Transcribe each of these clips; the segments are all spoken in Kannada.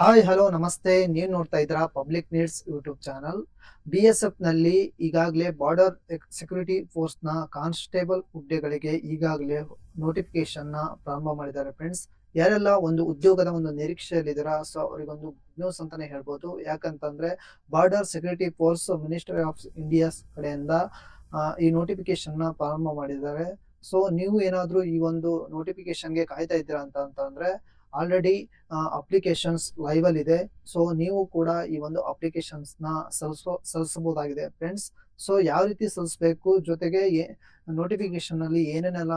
ಹಾಯ್ ಹಲೋ ನಮಸ್ತೆ. ನೀವು ನೋಡ್ತಾ ಇದ್ದೀರಾ public needs YouTube channel B S ಎಫ್ನಲ್ಲಿ ಈಗಾಗಲೇ ಬಾರ್ಡರ್ ಸೆಕ್ಯೂರಿಟಿ ಫೋರ್ಸ್ನ ಕಾನ್ಸ್ಟೇಬಲ್ ಹುದ್ದೆಗಳಿಗೆ ಈಗಾಗಲೇ ನೋಟಿಫಿಕೇಶನ್ನ ಪ್ರಾರಂಭ ಮಾಡಿದ್ದಾರೆ ಫ್ರೆಂಡ್ಸ್ ಯಾರೆಲ್ಲ ಒಂದು ಉದ್ಯೋಗದ ಒಂದು ನಿರೀಕ್ಷೆಯಲ್ಲಿದ್ದೀರಾ ಸೊ ಅವರಿಗೊಂದು ಗುಡ್ ನ್ಯೂಸ್ ಅಂತಾನೆ ಹೇಳ್ಬೋದು. ಯಾಕಂತಂದ್ರೆ border security force ministry of India's ಕಡೆಯಿಂದ ಈ ನೋಟಿಫಿಕೇಶನ್ನ ಪ್ರಾರಂಭ ಮಾಡಿದ್ದಾರೆ. ಸೊ ನೀವು ಏನಾದ್ರೂ ಈ ಒಂದು ನೋಟಿಫಿಕೇಶನ್ಗೆ ಕಾಯ್ತಾ ಇದ್ದೀರಾ ಅಂತ ಅಂತಂದ್ರೆ ಆಲ್ರೆಡಿ ಅಪ್ಲಿಕೇಶನ್ಸ್ ಲೈವ್ ಅಲ್ಲಿ ಇದೆ. ಸೊ ನೀವು ಕೂಡ ಈ ಒಂದು ಅಪ್ಲಿಕೇಶನ್ಸ್ನ ಸಲ್ಲಿಸೋ ಸಲ್ಲಿಸಬಹುದಾಗಿದೆ ಫ್ರೆಂಡ್ಸ್ ಸೊ ಯಾವ ರೀತಿ ಸಲ್ಲಿಸಬೇಕು ಜೊತೆಗೆ ನೋಟಿಫಿಕೇಶನ್ ಅಲ್ಲಿ ಏನೇನೆಲ್ಲ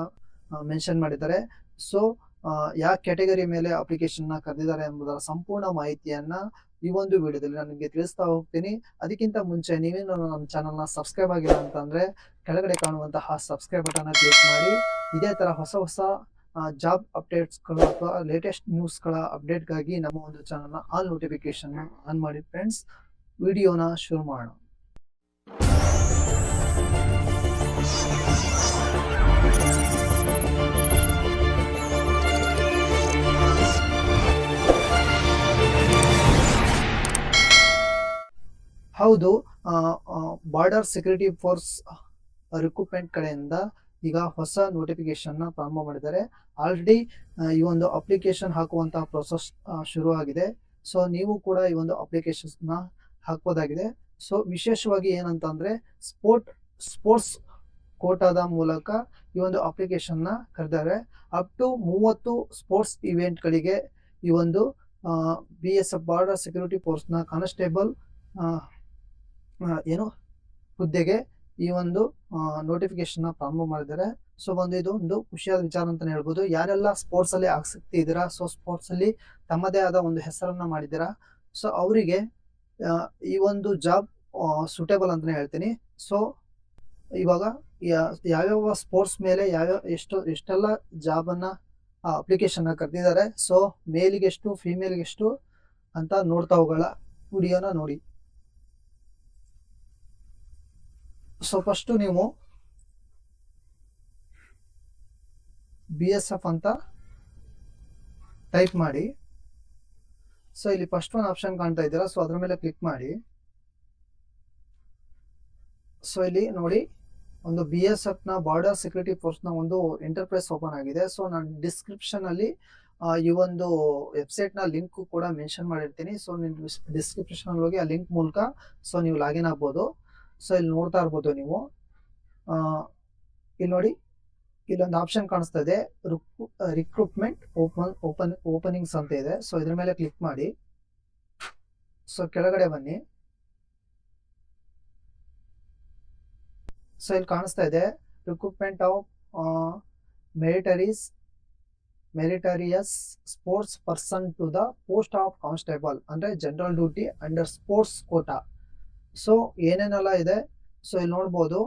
ಮೆನ್ಷನ್ ಮಾಡಿದ್ದಾರೆ. ಸೊ ಯಾವ ಕ್ಯಾಟಗರಿ ಮೇಲೆ ಅಪ್ಲಿಕೇಶನ್ನ ಕರೆದಿದ್ದಾರೆ ಎಂಬುದರ ಸಂಪೂರ್ಣ ಮಾಹಿತಿಯನ್ನ ಈ ಒಂದು ವಿಡಿಯೋದಲ್ಲಿ ನಾನು ನಿಮಗೆ ತಿಳಿಸ್ತಾ ಹೋಗ್ತೀನಿ. ಅದಕ್ಕಿಂತ ಮುಂಚೆ ನೀವೇನು ನಮ್ಮ ಚಾನಲ್ನ ಸಬ್ಸ್ಕ್ರೈಬ್ ಆಗಿಲ್ಲ ಅಂತಂದ್ರೆ ಕೆಳಗಡೆ ಕಾಣುವಂತಹ ಸಬ್ಸ್ಕ್ರೈಬ್ ಬಟನ್ ಕ್ಲಿಕ್ ಮಾಡಿ. ಇದೇ ತರ ಹೊಸ ಹೊಸ ಜಾಬ್ ಅಪ್ಡೇಟ್ಸ್ಗಳು ಅಥವಾ ಲೇಟೆಸ್ಟ್ ನ್ಯೂಸ್ಗಳ ಅಪ್ಡೇಟ್ಗಾಗಿ ನಮ್ಮ ಒಂದು ಚಾನಲ್ನ ಆಲ್ ನೋಟಿಫಿಕೇಶನ್ ಆನ್ ಮಾಡಿ ಫ್ರೆಂಡ್ಸ್ ವಿಡಿಯೋನ ಶುರು ಮಾಡೋಣ. ಹೌದು ಬಾರ್ಡರ್ ಸೆಕ್ಯೂರಿಟಿ ಫೋರ್ಸ್ ರಿಕ್ರೂಟ್ಮೆಂಟ್ ಕಡೆಯಿಂದ ಈಗ ಹೊಸ ನೋಟಿಫಿಕೇಶನ್ನ ಪ್ರಾರಂಭ ಮಾಡಿದ್ದಾರೆ. ಆಲ್ರೆಡಿ ಈ ಒಂದು ಅಪ್ಲಿಕೇಶನ್ ಹಾಕುವಂತಹ ಪ್ರೊಸೆಸ್ ಶುರು ಆಗಿದೆ ಸೊ ನೀವು ಕೂಡ ಈ ಒಂದು ಅಪ್ಲಿಕೇಶನ್ನ ಹಾಕ್ಬೋದಾಗಿದೆ. ಸೊ ವಿಶೇಷವಾಗಿ ಏನಂತಂದ್ರೆ ಸ್ಪೋರ್ಟ್ ಸ್ಪೋರ್ಟ್ಸ್ ಕೋಟಾದ ಮೂಲಕ ಈ ಒಂದು ಅಪ್ಲಿಕೇಶನ್ನ ಕರೆದಾರೆ ಅಪ್ ಟು ಮೂವತ್ತು ಸ್ಪೋರ್ಟ್ಸ್ ಇವೆಂಟ್ಗಳಿಗೆ ಈ ಒಂದು B S F border security ಫೋರ್ಸ್ನ constable ಏನು ಹುದ್ದೆಗೆ ಈ ಒಂದು ನೋಟಿಫಿಕೇಶನ್ ಪ್ರಾರಂಭ ಮಾಡಿದ್ದಾರೆ. ಸೊ ಒಂದು ಇದು ಒಂದು ಖುಷಿಯಾದ ವಿಚಾರ ಅಂತಾನೆ ಹೇಳ್ಬೋದು. ಯಾರೆಲ್ಲ ಸ್ಪೋರ್ಟ್ಸ್ ಅಲ್ಲಿ ಆಸಕ್ತಿ ಇದ್ದೀರಾ? ಸೊ ಸ್ಪೋರ್ಟ್ಸ್ ಅಲ್ಲಿ ತಮ್ಮದೇ ಆದ ಒಂದು ಹೆಸರನ್ನ ಮಾಡಿದ್ದೀರಾ? ಸೊ ಅವರಿಗೆ ಈ ಒಂದು ಜಾಬ್ ಸೂಟೇಬಲ್ ಅಂತಾನೆ ಹೇಳ್ತೀನಿ. ಸೊ ಇವಾಗ ಯಾವ್ಯಾವ ಸ್ಪೋರ್ಟ್ಸ್ ಮೇಲೆ ಯಾವ್ಯಾವ, ಎಷ್ಟು, ಎಷ್ಟೆಲ್ಲ ಜಾಬ್ ಅನ್ನ ಅಪ್ಲಿಕೇಶನ್ ಕರೆದಿದ್ದಾರೆ. ಸೊ ಮೇಲಿಗೆ ಎಷ್ಟು ಫಿಮೇಲ್ಗೆ ಎಷ್ಟು ಅಂತ ನೋಡ್ತಾ ಹೋಗೋಣ. ವಿಡಿಯೋನ ನೋಡಿ. ಸೊ ಫಸ್ಟ್ ನೀವು ಬಿ ಎಸ್ ಎಫ್ ಅಂತ ಟೈಪ್ ಮಾಡಿ. ಸೊ ಇಲ್ಲಿ ಫಸ್ಟ್ ಒಂದು ಆಪ್ಷನ್ ಕಾಣ್ತಾ ಇದ್ದೀರಾ? ಸೊ ಅದ್ರ ಮೇಲೆ ಕ್ಲಿಕ್ ಮಾಡಿ. ಸೊ ಇಲ್ಲಿ ನೋಡಿ, ಒಂದು ಬಿ ಎಸ್ ಎಫ್ನ ಬಾರ್ಡರ್ ಸೆಕ್ಯೂರಿಟಿ ಫೋರ್ಸ್ನ ಒಂದು ಎಂಟರ್ಪ್ರೈಸ್ ಓಪನ್ ಆಗಿದೆ. ಸೊ ನಾನು ಡಿಸ್ಕ್ರಿಪ್ಷನ್ ಅಲ್ಲಿ ಈ ಒಂದು ವೆಬ್ಸೈಟ್ನ ಲಿಂಕ್ ಕೂಡ ಮೆನ್ಷನ್ ಮಾಡಿರ್ತೀನಿ. ಸೊ ನೀವು ಡಿಸ್ಕ್ರಿಪ್ಷನ್ ಹೋಗಿ ಆ ಲಿಂಕ್ ಮೂಲಕ ಸೊ ನೀವು ಲಾಗಿನ್ ಆಗ್ಬೋದು. ಸೊ ಇಲ್ಲಿ ನೋಡ್ತಾ ಇರ್ಬೋದು ನೀವು. ಇಲ್ಲಿ ನೋಡಿ. ಇಲ್ಲೊಂದು ಆಪ್ಷನ್ ಕಾಣಿಸ್ತಾ ಇದೆ ರಿಕ್ರೂಟ್ಮೆಂಟ್ ಓಪನ್ ಓಪನ್ ಓಪನಿಂಗ್ಸ್ ಅಂತ ಇದೆ. ಸೊ ಇದ್ರ ಮೇಲೆ ಕ್ಲಿಕ್ ಮಾಡಿ. ಸೊ ಕೆಳಗಡೆ ಬನ್ನಿ. ಸೊ ಇಲ್ಲಿ ಕಾಣಿಸ್ತಾ ಇದೆ. Recruitment of meritorious meritorious sports person to the post of constable ಅಂದ್ರೆ general duty under sports quota so ಏನೇನೆಲ್ಲ ಇದೆ? ಸೊ ಇಲ್ಲಿ ನೋಡ್ಬೋದು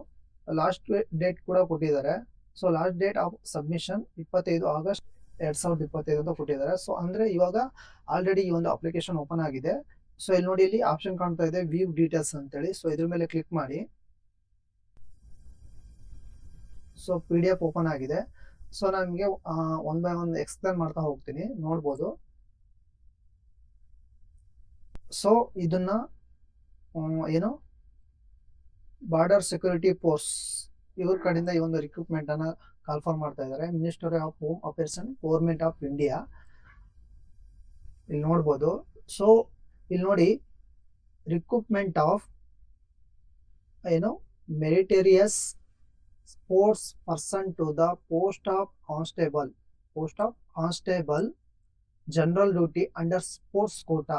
ಲಾಸ್ಟ್ ಡೇಟ್ ಕೂಡ ಕೊಟ್ಟಿದ್ದಾರೆ. So last date of submission ಇಪ್ಪತ್ತೈದು ಆಗಸ್ಟ್ ಎರಡ್ ಸಾವಿರದ ಇಪ್ಪತ್ತೈದು ಅಂತ ಕೊಟ್ಟಿದ್ದಾರೆ. ಸೊ ಅಂದ್ರೆ ಇವಾಗ ಆಲ್ರೆಡಿ ಈ ಒಂದು ಅಪ್ಲಿಕೇಶನ್ ಓಪನ್ ಆಗಿದೆ. ಸೊ ಇಲ್ಲಿ ನೋಡಿ, ಇಲ್ಲಿ ಆಪ್ಷನ್ ಕಾಣ್ತಾ ಇದೆ ವ್ಯೂ ಡೀಟೇಲ್ಸ್ ಅಂತೇಳಿ. ಸೊ ಇದ್ರ ಮೇಲೆ ಕ್ಲಿಕ್ ಮಾಡಿ. So P D F open ಆಗಿದೆ. ಸೊ ನನಗೆ ಒನ್ ಬೈ ಒನ್ ಎಕ್ಸ್ಪ್ಲೇನ್ ಮಾಡ್ತಾ ಹೋಗ್ತೀನಿ. ನೋಡ್ಬೋದು. ಸೊ ಇದನ್ನ ಏನು? ಬಾರ್ಡರ್ ಸೆಕ್ಯೂರಿಟಿ ಫೋರ್ಸ್ ಇವ್ರ ಕಡೆಯಿಂದ ಈ ಒಂದು ರಿಕ್ರೂಟ್ಮೆಂಟ್ ಅನ್ನ ಕಾಲ್ಫಾರ್ ಮಾಡ್ತಾ ಇದ್ದಾರೆ ministry of home affairs and government of India ಇಲ್ಲಿ ನೋಡ್ಬೋದು. ಸೊ ಇಲ್ಲಿ ನೋಡಿ ರಿಕ್ರೂಟ್ಮೆಂಟ್ ಆಫ್ ಏನು? Meritorious sports person to the post of constable post of constable general duty under sports quota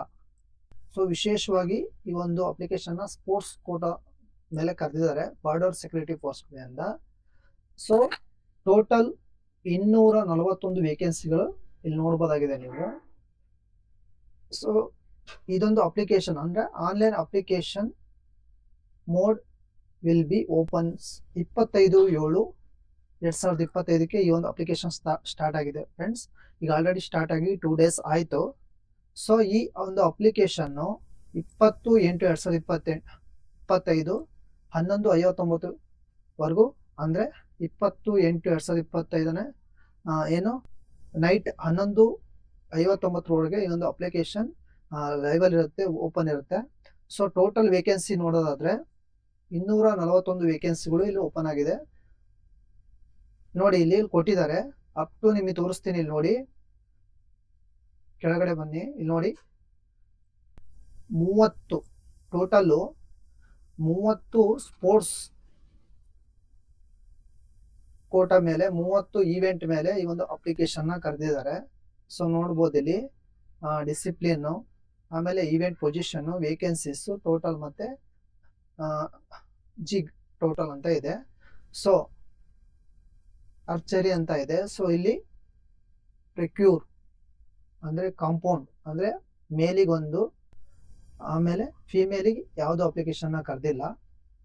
so ವಿಶೇಷವಾಗಿ ಈ ಒಂದು ಅಪ್ಲಿಕೇಶನ್ ಸ್ಪೋರ್ಟ್ಸ್ ಕೋಟಾ ಮೇಲೆ ಕರೆದಿದ್ದಾರೆ ಬಾರ್ಡರ್ ಸೆಕ್ಯೂರಿಟಿ ಪೋಸ್ಟ್ ಅಂತ. ಸೊ ಟೋಟಲ್ ಇನ್ನೂರ ನಲವತ್ತೊಂದು ವೇಕೆನ್ಸಿಗಳು ಇಲ್ಲಿ ನೋಡಬಹುದಾಗಿದೆ ನೀವು. ಸೊ ಇದೊಂದು ಅಪ್ಲಿಕೇಶನ್ ಅಂದ್ರೆ online application mode will be open ಇಪ್ಪತ್ತೈದು, ಏಳು, ಎರಡ್ ಸಾವಿರದ ಇಪ್ಪತ್ತೈದಕ್ಕೆ ಈ ಒಂದು ಅಪ್ಲಿಕೇಶನ್ ಸ್ಟಾರ್ಟ್ ಆಗಿದೆ. ಫ್ರೆಂಡ್ಸ್ ಈಗ ಆಲ್ರೆಡಿ ಸ್ಟಾರ್ಟ್ ಆಗಿ ಟೂ ಡೇಸ್ ಆಯಿತು. ಸೊ ಈ ಒಂದು ಅಪ್ಲಿಕೇಶನ್ನು ಇಪ್ಪತ್ತು ಎಂಟು ಎರಡು ಸಾವಿರದ ಇಪ್ಪತ್ತೆಂಟು, ಇಪ್ಪತ್ತೈದು, ಹನ್ನೊಂದು, ಐವತ್ತೊಂಬತ್ತು ವರೆಗೂ ಅಂದ್ರೆ ಇಪ್ಪತ್ತು ಎಂಟು ಎರಡು ಸಾವಿರದ ಇಪ್ಪತ್ತೈದನೇ ಏನು? ನೈಟ್ ಹನ್ನೊಂದು ಐವತ್ತೊಂಬತ್ತರೊಳಗೆ ಈ ಒಂದು ಅಪ್ಲಿಕೇಶನ್ ಲೈವಲ್ ಇರುತ್ತೆ ಓಪನ್ ಇರುತ್ತೆ. ಸೊ ಟೋಟಲ್ ವೇಕೆನ್ಸಿ ನೋಡೋದಾದ್ರೆ ಇನ್ನೂರ ನಲವತ್ತೊಂದು ವೇಕೆನ್ಸಿಗಳು ಇಲ್ಲಿ ಓಪನ್ ಆಗಿದೆ. ನೋಡಿ, ಇಲ್ಲಿ ಕೊಟ್ಟಿದ್ದಾರೆ. ಅಪ್ ಟು ನಿಮಗೆ ತೋರಿಸ್ತೀನಿ ಇಲ್ಲಿ ನೋಡಿ. ಕೆಳಗಡೆ ಬನ್ನಿ. ಇಲ್ಲಿ ನೋಡಿ. ಮೂವತ್ತು. ಟೋಟಲ್ಲು ಮೂವತ್ತು ಸ್ಪೋರ್ಟ್ಸ್ ಕೋಟಾ ಮೇಲೆ, ಮೂವತ್ತು ಈವೆಂಟ್ ಮೇಲೆ ಈ ಒಂದು ಅಪ್ಲಿಕೇಶನ್ನ ಕರೆದಿದ್ದಾರೆ. ಸೊ ನೋಡ್ಬೋದು ಇಲ್ಲಿ ಡಿಸಿಪ್ಲಿನ್ ಆಮೇಲೆ ಈವೆಂಟ್ ಪೊಸಿಷನ್ ವೇಕೆನ್ಸೀಸು ಟೋಟಲ್ ಮತ್ತೆ ಜಿಗ್ ಟೋಟಲ್ ಅಂತ ಇದೆ. ಸೊ ಅರ್ಚರಿ ಅಂತ ಇದೆ. ಸೊ ಇಲ್ಲಿ ಪ್ರಿಕ್ಯೂರ್ ಅಂದ್ರೆ ಕಾಂಪೌಂಡ್ ಅಂದ್ರೆ ಮೇಲಿಗೊಂದು ಆಮೇಲೆ ಫಿಮೇಲಿಗೆ ಯಾವುದು ಅಪ್ಲಿಕೇಶನ್ ಕರೆದಿಲ್ಲ.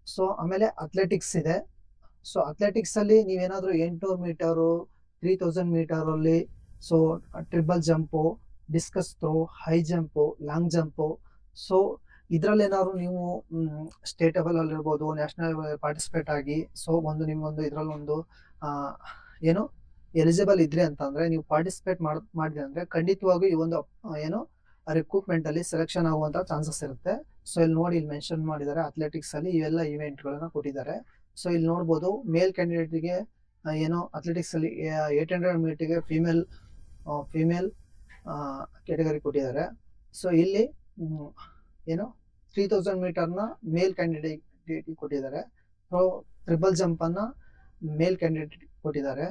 ಸೊ ಆಮೇಲೆ ಅಥ್ಲೆಟಿಕ್ಸ್ ಇದೆ. ಸೊ ಅಥ್ಲೆಟಿಕ್ಸ್ ಅಲ್ಲಿ ನೀವೇನಾದ್ರೂ ಎಂಟುನೂರು ಮೀಟರು ತ್ರೀ ತೌಸಂಡ್ ಮೀಟರ್ ಅಲ್ಲಿ so triple jump discus throw high jump long jump so ಇದ್ರಲ್ಲಿ ಏನಾದ್ರು ನೀವು ಸ್ಟೇಟ್ ಲೆವೆಲ್ ಅಲ್ಲಿ ಇರ್ಬೋದು ನ್ಯಾಷನಲ್ ಲೆವೆಲ್ ಪಾರ್ಟಿಸಿಪೇಟ್ ಆಗಿ ಸೊ ಒಂದು ನಿಮ್ಗೊಂದು ಇದ್ರಲ್ಲಿ ಒಂದು ಆ, ಏನು? ಎಲಿಜಿಬಲ್ ಇದ್ರಿ ಅಂತಂದ್ರೆ ನೀವು ಪಾರ್ಟಿಸಿಪೇಟ್ ಮಾಡಿದ್ರಿ ಅಂದ್ರೆ ಖಂಡಿತವಾಗಿ ಈ ಒಂದು ಏನು ರಿಕ್ರೂಟ್ಮೆಂಟ್ ಅಲ್ಲಿ ಸೆಲೆಕ್ಷನ್ ಆಗುವಂತ ಚಾನ್ಸಸ್ ಇರುತ್ತೆ. ಸೊ ಇಲ್ಲಿ ನೋಡಿ, ಇಲ್ಲಿ ಮೆನ್ಷನ್ ಮಾಡಿದ್ದಾರೆ ಅಥ್ಲೆಟಿಕ್ಸ್ ಅಲ್ಲಿ ಇವೆಲ್ಲ ಇವೆಂಟ್ ಗಳನ್ನ ಕೊಟ್ಟಿದ್ದಾರೆ. ಸೊ ಇಲ್ಲಿ ನೋಡಬಹುದು ಮೇಲ್ ಕ್ಯಾಂಡಿಡೇಟ್ಗೆ ಏನು ಅಥ್ಲೆಟಿಕ್ಸ್ ಅಲ್ಲಿ ಏಟ್ ಹಂಡ್ರೆಡ್ ಮೀಟರ್ಗೆ ಫಿಮೇಲ್ ಫಿಮೇಲ್ ಕ್ಯಾಟಗರಿ ಕೊಟ್ಟಿದ್ದಾರೆ. ಸೊ ಇಲ್ಲಿ ಏನು ತ್ರೀ ತೌಸಂಡ್ ಮೀಟರ್ನ ಮೇಲ್ ಕ್ಯಾಂಡಿಡೇಟ್ ಕೊಟ್ಟಿದ್ದಾರೆ. ಸೊ ಟ್ರಿಬಲ್ ಜಂಪ್ ಅನ್ನ ಮೇಲ್ ಕ್ಯಾಂಡಿಡೇಟ್ ಕೊಟ್ಟಿದ್ದಾರೆ.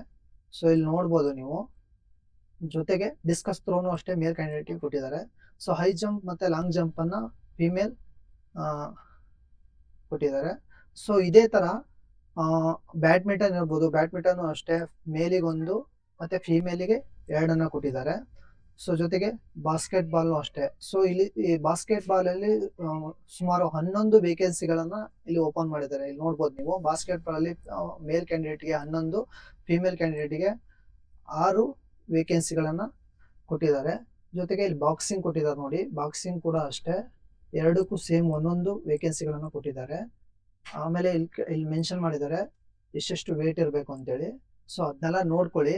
ಸೊ ಇಲ್ಲಿ ನೋಡ್ಬೋದು ನೀವು. ಜೊತೆಗೆ ಡಿಸ್ಕಸ್ ಥ್ರೋನು ಅಷ್ಟೇ ಮೇಲ್ ಕ್ಯಾಂಡಿಡೇಟಿಗೆ ಕೊಟ್ಟಿದ್ದಾರೆ. ಸೊ ಹೈ ಜಂಪ್ ಮತ್ತೆ ಲಾಂಗ್ ಜಂಪ್ ಅನ್ನ ಫಿಮೇಲ್ ಕೊಟ್ಟಿದ್ದಾರೆ. ಸೊ ಇದೇ ತರ ಬ್ಯಾಡ್ಮಿಂಟನ್ ಇರ್ಬೋದು. ಬ್ಯಾಡ್ಮಿಂಟನ್ ಅಷ್ಟೇ ಮೇಲಿಗೊಂದು ಮತ್ತೆ ಫಿಮೇಲಿಗೆ ಎರಡನ್ನು ಕೊಟ್ಟಿದ್ದಾರೆ. ಸೊ ಜೊತೆಗೆ ಬಾಸ್ಕೆಟ್ ಬಾಲ್ ಅಷ್ಟೇ. ಸೊ ಇಲ್ಲಿ ಈ ಬಾಸ್ಕೆಟ್ ಬಾಲ್ ಅಲ್ಲಿ ಸುಮಾರು ಹನ್ನೊಂದು ವೇಕೆನ್ಸಿಗಳನ್ನ ಇಲ್ಲಿ ಓಪನ್ ಮಾಡಿದ್ದಾರೆ. ಇಲ್ಲಿ ನೋಡ್ಬೋದು ನೀವು ಬಾಸ್ಕೆಟ್ ಬಾಲ್ ಅಲ್ಲಿ ಮೇಲ್ ಕ್ಯಾಂಡಿಡೇಟ್ಗೆ ಹನ್ನೊಂದು ಫಿಮೇಲ್ ಕ್ಯಾಂಡಿಡೇಟ್ಗೆ ಆರು ವೇಕೆನ್ಸಿಗಳನ್ನ ಕೊಟ್ಟಿದ್ದಾರೆ. ಜೊತೆಗೆ ಇಲ್ಲಿ ಬಾಕ್ಸಿಂಗ್ ಕೊಟ್ಟಿದ್ದಾರೆ ನೋಡಿ. ಬಾಕ್ಸಿಂಗ್ ಕೂಡ ಅಷ್ಟೇ. ಎರಡಕ್ಕೂ ಸೇಮ್ ಒಂದೊಂದು ವೇಕೆನ್ಸಿಗಳನ್ನ ಕೊಟ್ಟಿದ್ದಾರೆ. ಆಮೇಲೆ ಇಲ್ಲಿ ಇಲ್ಲಿ ಮೆನ್ಷನ್ ಮಾಡಿದ್ದಾರೆ, ಎಷ್ಟೆಷ್ಟು ವೇಟ್ ಇರಬೇಕು ಅಂತೇಳಿ. ಸೊ ಅದನ್ನೆಲ್ಲ ನೋಡ್ಕೊಳ್ಳಿ.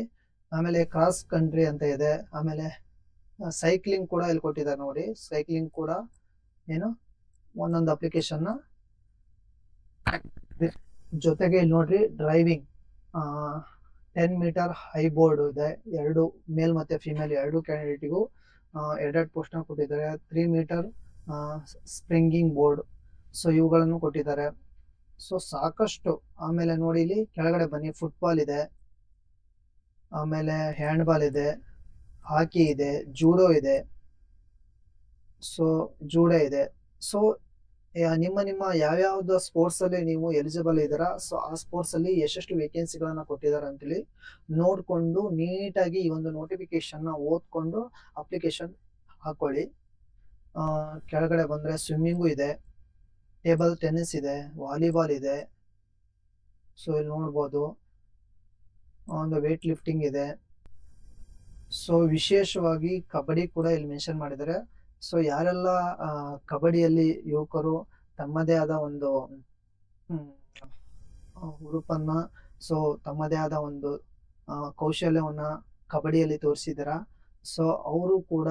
ಆಮೇಲೆ ಕ್ರಾಸ್ ಕಂಟ್ರಿ ಅಂತ ಇದೆ. ಆಮೇಲೆ ಸೈಕ್ಲಿಂಗ್ ಕೂಡ ಇಲ್ಲಿ ಕೊಟ್ಟಿದ್ದಾರೆ ನೋಡಿ. ಸೈಕ್ಲಿಂಗ್ ಕೂಡ ಏನು? ಒಂದೊಂದು ಅಪ್ಲಿಕೇಶನ್ ಜೊತೆಗೆ ಇಲ್ಲಿ ನೋಡ್ರಿ driving ten metre high board ಇದೆ. ಎರಡು ಮೇಲ್ ಮತ್ತೆ ಫಿಮೇಲ್ ಎರಡು ಕ್ಯಾಂಡಿಡೇಟಿಗೂ ಎರಡೆರಡು ಪೋಸ್ಟ್ನ ಕೊಟ್ಟಿದ್ದಾರೆ. Three metre springing board so ಇವುಗಳನ್ನು ಕೊಟ್ಟಿದ್ದಾರೆ. ಸೊ ಸಾಕಷ್ಟು. ಆಮೇಲೆ ನೋಡಿ ಇಲ್ಲಿ ಕೆಳಗಡೆ ಬನ್ನಿ ಫುಟ್ಬಾಲ್ ಇದೆ. ಆಮೇಲೆ ಹ್ಯಾಂಡ್ಬಾಲ್ ಇದೆ. ಹಾಕಿ ಇದೆ, ಜೂಡೋ ಇದೆ. ಸೊ ಜೂಡೋ ಇದೆ. ಸೊ ನಿಮ್ಮ ನಿಮ್ಮ ಯಾವ್ಯಾವ್ದು ಸ್ಪೋರ್ಟ್ಸ್ ಅಲ್ಲಿ ನೀವು ಎಲಿಜಿಬಲ್ ಇದ್ದೀರಾ? ಸೊ ಆ ಸ್ಪೋರ್ಟ್ಸ್ ಅಲ್ಲಿ ಎಷ್ಟೆಷ್ಟು ವೇಕೆನ್ಸಿಗಳನ್ನ ಕೊಟ್ಟಿದ್ದಾರೆ ಅಂತೇಳಿ ನೋಡಿಕೊಂಡು ನೀಟಾಗಿ ಈ ಒಂದು ನೋಟಿಫಿಕೇಶನ್ನ ಓದ್ಕೊಂಡು ಅಪ್ಲಿಕೇಶನ್ ಹಾಕೊಳ್ಳಿ. ಕೆಳಗಡೆ ಬಂದ್ರೆ ಸ್ವಿಮ್ಮಿಂಗು ಇದೆ ಟೇಬಲ್ ಟೆನ್ನಿಸ್ ಇದೆ ವಾಲಿಬಾಲ್ ಇದೆ. ಸೊ ಇಲ್ಲಿ ನೋಡ್ಬೋದು. ಒಂದು ವೇಟ್ ಲಿಫ್ಟಿಂಗ್ ಇದೆ. ಸೊ ವಿಶೇಷವಾಗಿ ಕಬಡ್ಡಿ ಕೂಡ ಇಲ್ಲಿ ಮೆನ್ಷನ್ ಮಾಡಿದ್ದಾರೆ. ಸೊ ಯಾರೆಲ್ಲ ಕಬಡ್ಡಿಯಲ್ಲಿ ಯುವಕರು ತಮ್ಮದೇ ಆದ ಒಂದು ಹುರುಪನ್ನ ಸೊ ತಮ್ಮದೇ ಆದ ಒಂದು ಕೌಶಲ್ಯವನ್ನ ಕಬಡ್ಡಿಯಲ್ಲಿ ತೋರಿಸಿದಾರ ಸೊ ಅವರು ಕೂಡ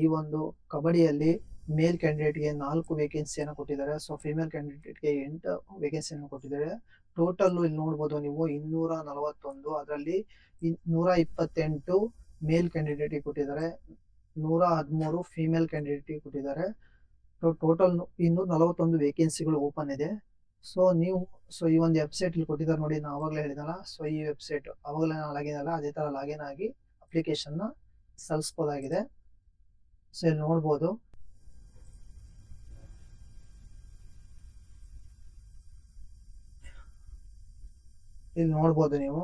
ಈ ಒಂದು ಕಬಡ್ಡಿಯಲ್ಲಿ ಮೇಲ್ ಕ್ಯಾಂಡಿಡೇಟ್ಗೆ ನಾಲ್ಕು ವೇಕೆನ್ಸಿಯನ್ನು ಕೊಟ್ಟಿದ್ದಾರೆ. ಸೊ ಫಿಮೇಲ್ ಕ್ಯಾಂಡಿಡೇಟ್ಗೆ ಎಂಟು ವೇಕೆನ್ಸಿಯನ್ನು ಕೊಟ್ಟಿದ್ದಾರೆ. ಟೋಟಲ್ ಇಲ್ಲಿ ನೋಡ್ಬೋದು ನೀವು ಇನ್ನೂರ ನಲವತ್ತೊಂದು, ಅದರಲ್ಲಿ ನೂರ ಇಪ್ಪತ್ತೆಂಟು ಮೇಲ್ ಕ್ಯಾಂಡಿಡೇಟ್ ಕೊಟ್ಟಿದ್ದಾರೆ. ನೂರ ಹದಿಮೂರು ಫೀಮೇಲ್ ಕ್ಯಾಂಡಿಡೇಟ್ ಕೊಟ್ಟಿದ್ದಾರೆ. ಟೋಟಲ್ ಇನ್ನೂರ ನಲವತ್ತೊಂದು ವೇಕೆನ್ಸಿಗಳು ಓಪನ್ ಇದೆ. ಸೊ ನೀವು ಸೊ ಈ ಒಂದು ವೆಬ್ಸೈಟ್ ಇಲ್ಲಿ ಕೊಟ್ಟಿದ್ದಾರೆ ನೋಡಿ, ನಾನು ಅವಾಗಲೇ ಹೇಳಿದಲ್ಲ ಸೊ ಈ ವೆಬ್ಸೈಟ್ ಅವಾಗಲೇ ನಾನು ಲಾಗಿನ್ ಅಲ್ಲ, ಅದೇ ತರ ಲಾಗಿನ್ ಆಗಿ ಅಪ್ಲಿಕೇಶನ್ನ ಸಲ್ಲಿಸ್ಬೋದಾಗಿದೆ. ಸೊ ಇಲ್ಲಿ ನೋಡ್ಬೋದು. ಇಲ್ಲಿ ನೋಡ್ಬೋದು ನೀವು.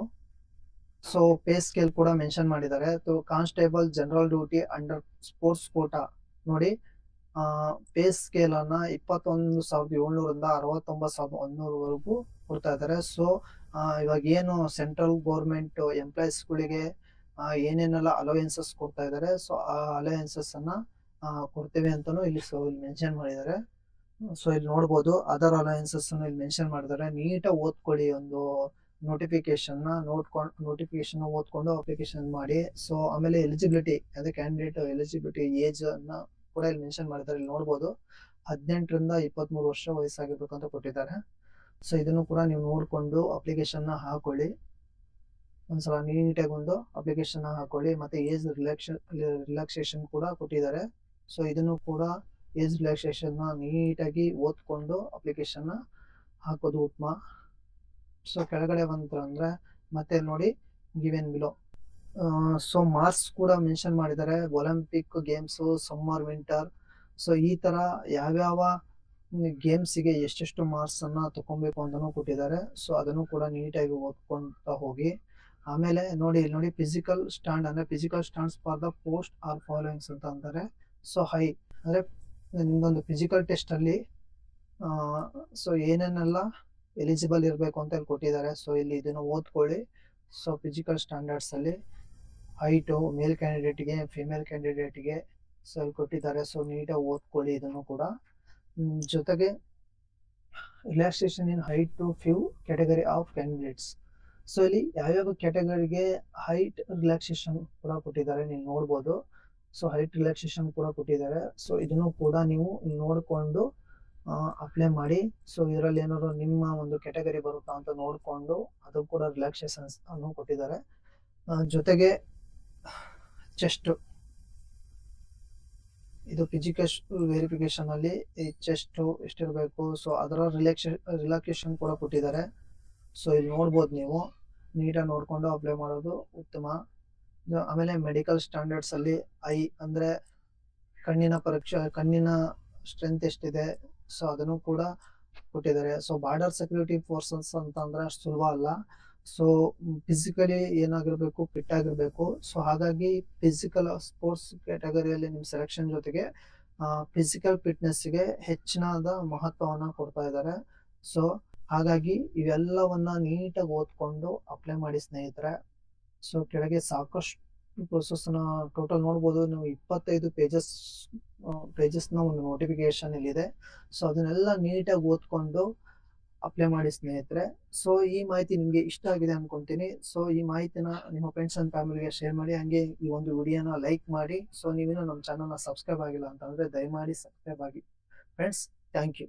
ಸೊ ಪೇ ಸ್ಕೇಲ್ ಕೂಡ ಮೆನ್ಷನ್ ಮಾಡಿದ್ದಾರೆ. Constable general duty under sports quota ನೋಡಿ ಪೇ ಸ್ಕೇಲ್ ಅನ್ನ ಇಪ್ಪತ್ತೊಂದು ಸಾವಿರದ ಏಳ್ನೂರಿಂದ ಅರವತ್ತೊಂಬತ್ತು ಸಾವಿರದ ಒಂದೂರವರೆಗೂ ಕೊಡ್ತಾ ಇದ್ದಾರೆ. ಸೊ ಇವಾಗ ಏನು ಸೆಂಟ್ರಲ್ ಗೌರ್ಮೆಂಟ್ ಎಂಪ್ಲಾಯೀಸ್ಗಳಿಗೆ ಏನೇನೆಲ್ಲ ಅಲೋಯನ್ಸಸ್ ಕೊಡ್ತಾ ಇದ್ದಾರೆ ಸೊ ಆ ಅಲೋಯೆನ್ಸಸ್ ಅನ್ನ ಕೊಡ್ತೇವೆ ಅಂತಾನು ಇಲ್ಲಿ ಸೊ ಇಲ್ಲಿ ಮೆನ್ಷನ್ ಮಾಡಿದ್ದಾರೆ. ಸೊ ಇಲ್ಲಿ ನೋಡ್ಬೋದು ಅದರ್ ಅಲೋಯನ್ಸಸ್ ಇಲ್ಲಿ ಮೆನ್ಷನ್ ಮಾಡಿದ್ದಾರೆ. ನೀಟಾಗಿ ಓದ್ಕೊಳ್ಳಿ ಒಂದು ನೋಟಿಫಿಕೇಶನ್ ನೋಡ್ಕೊಂಡು ನೋಟಿಫಿಕೇಶನ್ ಓದ್ಕೊಂಡು ಅಪ್ಲಿಕೇಶನ್ ಮಾಡಿ. ಸೊ ಆಮೇಲೆ ಎಲಿಜಿಬಿಲಿಟಿ ಅದೇ ಕ್ಯಾಂಡಿಡೇಟ್ ಎಲಿಜಿಬಿಲಿಟಿ ಏಜ್ ಅನ್ನ ಕೂಡ ಇಲ್ಲಿ ಮೆನ್ಷನ್ ಮಾಡಿದ್ದಾರೆ. ಇಲ್ಲಿ ನೋಡ್ಬೋದು, ಹದಿನೆಂಟರಿಂದ ಇಪ್ಪತ್ಮೂರು ವರ್ಷ ವಯಸ್ಸಾಗಿರ್ಬೇಕು ಅಂತ ಕೊಟ್ಟಿದ್ದಾರೆ. ಸೊ ಇದನ್ನು ಕೂಡ ನೀವು ನೋಡಿಕೊಂಡು ಅಪ್ಲಿಕೇಶನ್ನ ಹಾಕೊಳ್ಳಿ. ಒಂದ್ಸಲ ನೀಟಾಗಿ ಒಂದು ಅಪ್ಲಿಕೇಶನ್ ಹಾಕೊಳ್ಳಿ. ಮತ್ತೆ ಏಜ್ ರಿಲ್ಯಾಕ್ಷನ್ ರಿಲ್ಯಾಕ್ಸೇಷನ್ ಕೂಡ ಕೊಟ್ಟಿದ್ದಾರೆ. ಸೊ ಇದನ್ನು ಕೂಡ ಏಜ್ ರಿಲ್ಯಾಕ್ಸೇಷನ್ ನೀಟಾಗಿ ಓದ್ಕೊಂಡು ಅಪ್ಲಿಕೇಶನ್ ಹಾಕೋದು ಉತ್ತಮ. ಸೊ ಕೆಳಗಡೆ ಬಂತಂದ್ರೆ ಮತ್ತೆ ನೋಡಿ ಗಿವೆನ್ ಬಿಲೋ ಸೊ ಮಾರ್ಕ್ಸ್ ಕೂಡ ಮೆನ್ಷನ್ ಮಾಡಿದ್ದಾರೆ. Olympic games summer winter so ಈ ತರ ಯಾವ್ಯಾವ ಗೇಮ್ಸಿಗೆ ಎಷ್ಟೆಷ್ಟು ಮಾರ್ಕ್ಸ್ ಅನ್ನ ತಗೊಬೇಕು ಅಂತಾನು ಕೊಟ್ಟಿದ್ದಾರೆ. ಸೊ ಅದನ್ನು ಕೂಡ ನೀಟಾಗಿ ಓದ್ಕೊಂತ ಹೋಗಿ. ಆಮೇಲೆ ನೋಡಿ, ಇಲ್ಲಿ ನೋಡಿ ಫಿಸಿಕಲ್ ಸ್ಟ್ಯಾಂಡ್ ಅಂದ್ರೆ physical stands for the post are followings ಅಂತ ಅಂತಾರೆ. ಸೊ ಹೈ ಅಂದ್ರೆ ನಿಮ್ದೊಂದು ಫಿಸಿಕಲ್ ಟೆಸ್ಟ್ ಅಲ್ಲಿ ಸೊ ಏನೇನೆಲ್ಲ ಎಲಿಜಿಬಲ್ ಇರಬೇಕು ಅಂತ ಕೊಟ್ಟಿದ್ದಾರೆ. ಸೊ ಇಲ್ಲಿ ಇದನ್ನು ಓದ್ಕೊಳ್ಳಿ. ಸೊ ಫಿಸಿಕಲ್ ಸ್ಟ್ಯಾಂಡರ್ಡ್ಸ್ ಅಲ್ಲಿ ಹೈಟು ಮೇಲ್ ಕ್ಯಾಂಡಿಡೇಟ್ಗೆ ಫಿಮೇಲ್ ಕ್ಯಾಂಡಿಡೇಟ್ಗೆ ಸೊ ಇಲ್ಲಿ ಕೊಟ್ಟಿದ್ದಾರೆ. ಸೊ ನೀಟಾಗಿ ಓದ್ಕೊಳ್ಳಿ ಇದನ್ನು ಕೂಡ. ಜೊತೆಗೆ relaxation in height to few category of candidates so ಇಲ್ಲಿ ಯಾವ್ಯಾವ ಕ್ಯಾಟಗರಿಗೆ ಹೈಟ್ ರಿಲ್ಯಾಕ್ಸೇಷನ್ ಕೂಡ ಕೊಟ್ಟಿದ್ದಾರೆ ನೀವು ನೋಡ್ಬೋದು. ಸೊ ಹೈಟ್ ರಿಲ್ಯಾಕ್ಸೇಷನ್ ಕೂಡ ಕೊಟ್ಟಿದ್ದಾರೆ. ಸೊ ಇದನ್ನು ಕೂಡ ನೀವು ನೋಡಿಕೊಂಡು ಅಪ್ಲೈ ಮಾಡಿ. ಸೊ ಇದರಲ್ಲಿ ಏನಾದ್ರು ನಿಮ್ಮ ಒಂದು ಕ್ಯಾಟಗರಿ ಬರುತ್ತಾ ಅಂತ ನೋಡಿಕೊಂಡು ಅದು ಕೂಡ ರಿಲ್ಯಾಕ್ಸೇಷನ್ಸ್ ಅನ್ನು ಕೊಟ್ಟಿದ್ದಾರೆ. ಜೊತೆಗೆ ಚೆಸ್ಟ್ ಇದು ಫಿಸಿಕಲ್ ವೆರಿಫಿಕೇಶನ್ ಅಲ್ಲಿ ಈ ಚೆಸ್ಟ್ ಎಷ್ಟಿರಬೇಕು. ಸೊ ಅದರ ರಿಲ್ಯಾಕ್ಸೇ ರಿಲ್ಯಾಕ್ಸೇಷನ್ ಕೂಡ ಕೊಟ್ಟಿದ್ದಾರೆ. ಸೊ ಇಲ್ಲಿ ನೋಡ್ಬೋದು ನೀವು. ನೀಟಾಗಿ ನೋಡಿಕೊಂಡು ಅಪ್ಲೈ ಮಾಡೋದು ಉತ್ತಮ. ಆಮೇಲೆ ಮೆಡಿಕಲ್ ಸ್ಟ್ಯಾಂಡರ್ಡ್ಸ್ ಅಲ್ಲಿ ಐ ಅಂದರೆ ಕಣ್ಣಿನ ಪರೀಕ್ಷೆ, ಕಣ್ಣಿನ ಸ್ಟ್ರೆಂತ್ ಎಷ್ಟಿದೆ? ಸೊ ಅದನ್ನು ಕೂಡ ಕೊಟ್ಟಿದ್ದಾರೆ. ಸೊ ಬಾರ್ಡರ್ ಸೆಕ್ಯೂರಿಟಿ ಫೋರ್ಸಸ್ ಅಂತ ಅಂದ್ರೆ ಅಷ್ಟು ಸುಲಭ ಅಲ್ಲ. ಸೊ ಫಿಸಿಕಲಿ ಏನಾಗಿರ್ಬೇಕು ಫಿಟ್ ಆಗಿರ್ಬೇಕು. ಸೊ ಹಾಗಾಗಿ ಫಿಸಿಕಲ್ ಸ್ಪೋರ್ಟ್ಸ್ ಕ್ಯಾಟಗರಿಯಲ್ಲಿ ನಿಮ್ಮ ಸೆಲೆಕ್ಷನ್ ಜೊತೆಗೆ ಫಿಸಿಕಲ್ ಫಿಟ್ನೆಸ್ಗೆ ಹೆಚ್ಚಿನದ ಮಹತ್ವವನ್ನ ಕೊಡ್ತಾ ಇದ್ದಾರೆ. ಸೊ ಹಾಗಾಗಿ ಇವೆಲ್ಲವನ್ನ ನೀಟಾಗಿ ಓದ್ಕೊಂಡು ಅಪ್ಲೈ ಮಾಡಿ ಸ್ನೇಹಿತರೆ. ಸೊ ಕೆಳಗೆ ಸಾಕಷ್ಟು ಪ್ರೋಸೆಸ್ನ ಟೋಟಲ್ ನೋಡ್ಬೋದು, ನೀವು ಇಪ್ಪತ್ತೈದು ಪೇಜಸ್ ಪೇಜಸ್ನ ಒಂದು ನೋಟಿಫಿಕೇಶನ್ ಇಲ್ಲಿದೆ ಸೊ ಅದನ್ನೆಲ್ಲ ನೀಟಾಗಿ ಓದ್ಕೊಂಡು ಅಪ್ಲೈ ಮಾಡಿ ಸ್ನೇಹಿತರೆ. ಸೊ ಈ ಮಾಹಿತಿ ನಿಮಗೆ ಇಷ್ಟ ಆಗಿದೆ ಅನ್ಕೊಂತೀನಿ. ಸೊ ಈ ಮಾಹಿತಿನ ನಿಮ್ಮ ಫ್ರೆಂಡ್ಸ್ ಅಂಡ್ ಫ್ಯಾಮಿಲಿಗೆ ಶೇರ್ ಮಾಡಿ, ಹಂಗೆ ಈ ಒಂದು ವಿಡಿಯೋನ ಲೈಕ್ ಮಾಡಿ. ಸೊ ನೀವೇನು ನಮ್ಮ ಚಾನಲ್ನ ಸಬ್ಸ್ಕ್ರೈಬ್ ಆಗಿಲ್ಲ ಅಂತಂದ್ರೆ ದಯಮಾಡಿ ಸಬ್ಸ್ಕ್ರೈಬ್ ಆಗಿ. Friends thank you